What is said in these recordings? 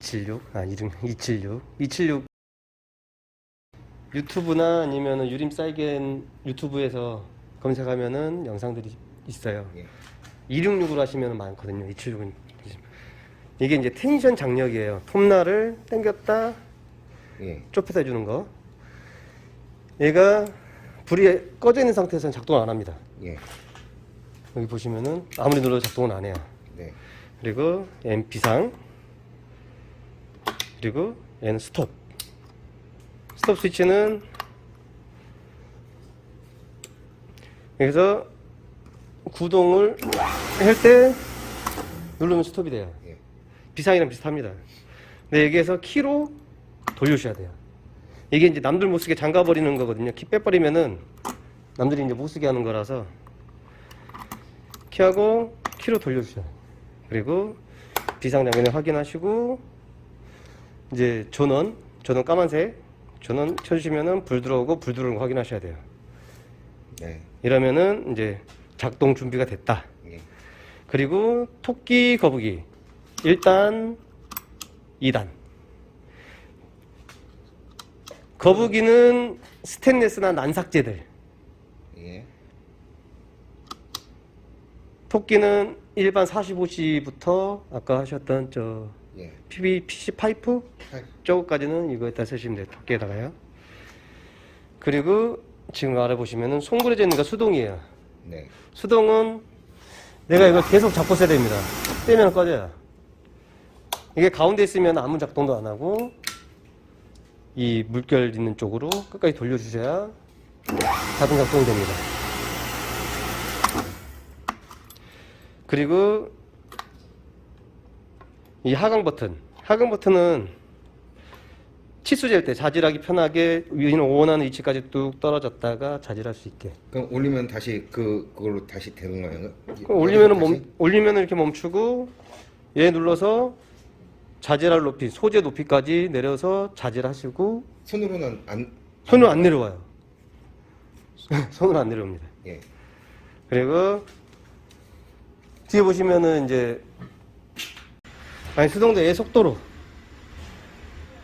276, 아, 이름 276, 276 유튜브나 아니면은 유림 사이겐 유튜브에서 검색하면은 영상들이 있어요. 예. 266으로 하시면 많거든요. 276은 이게 이제 텐션 장력이에요. 톱날을 당겼다 예. 좁혀서 해주는 거. 얘가 불이 꺼져 있는 상태에서는 작동을 안 합니다. 예. 여기 보시면은 아무리 눌러도 작동은 안 해요. 네. 그리고 비상 그리고 얘는 스톱. 스톱 스위치는 여기서 구동을 할 때 누르면 스톱이 돼요. 예. 비상이랑 비슷합니다. 근데 여기에서 키로 돌려주셔야 돼요. 이게 이제 남들 못 쓰게 잠가 버리는 거거든요. 키 빼버리면은 남들이 이제 못 쓰게 하는 거라서 키하고 키로 돌려주셔요. 그리고 비상장면을 확인하시고 이제 전원 전원 까만색 전원 켜주시면은 불 들어오고 불 들어오는 거 확인하셔야 돼요 네. 이러면은 이제 작동 준비가 됐다 예. 그리고 토끼 거북이 1단 2단 거북이는 스테인레스나 난삭제들 예. 토끼는 일반 45C부터 아까 하셨던 저 예. PB, PC 파이프. 저거까지는 이거에다 쓰시면 돼요. 토끼에다가요. 그리고 지금 알아보시면은 송그려져 있는 거 수동이에요. 네. 수동은 내가 이걸 계속 잡고 써야 됩니다. 떼면 꺼져요. 이게 가운데 있으면 아무 작동도 안 하고 이 물결 있는 쪽으로 끝까지 돌려주셔야 자동 작동이 됩니다. 그리고 이 하강 버튼. 하강 버튼은 치수질 때 자질하기 편하게 위는 원하는 위치까지 뚝 떨어졌다가 자질할 수 있게. 그럼 올리면 다시 그 그걸로 다시 되는 거예요? 그럼 올리면은? 멈, 올리면은 이렇게 멈추고 얘 눌러서 자질할 높이, 소재 높이까지 내려서 자질하시고 손으로는 안 손으로 안 내려와요. 손으로 안 내려옵니다. 예. 그리고 뒤에 보시면은 이제 아니 수동도 얘 속도로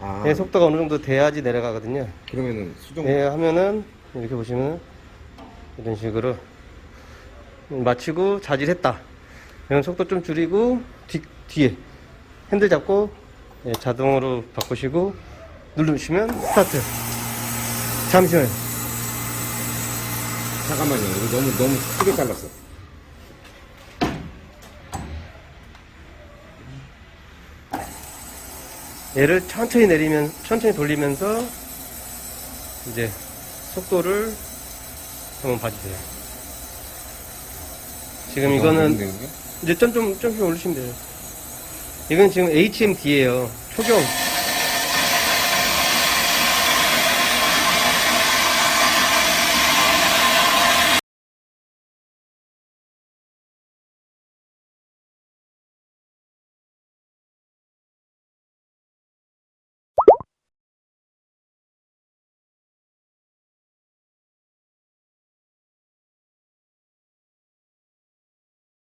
아. 얘 속도가 어느 정도 돼야지 내려가거든요. 그러면은 수동 예, 하면은 이렇게 보시면 이런 식으로 마치고 자질했다. 이런 속도 좀 줄이고 뒤, 뒤에 핸들 잡고 예, 자동으로 바꾸시고 누르시면 스타트. 잠시만요. 잠깐만요. 이거 너무 너무 크게 잘랐어. 얘를 천천히 내리면 천천히 돌리면서 이제 속도를 한번 봐주세요. 지금 너무 이거는 힘든데, 이게? 이제 좀, 좀, 좀씩 올리시면 돼요. 이건 지금 HMD예요. 초경.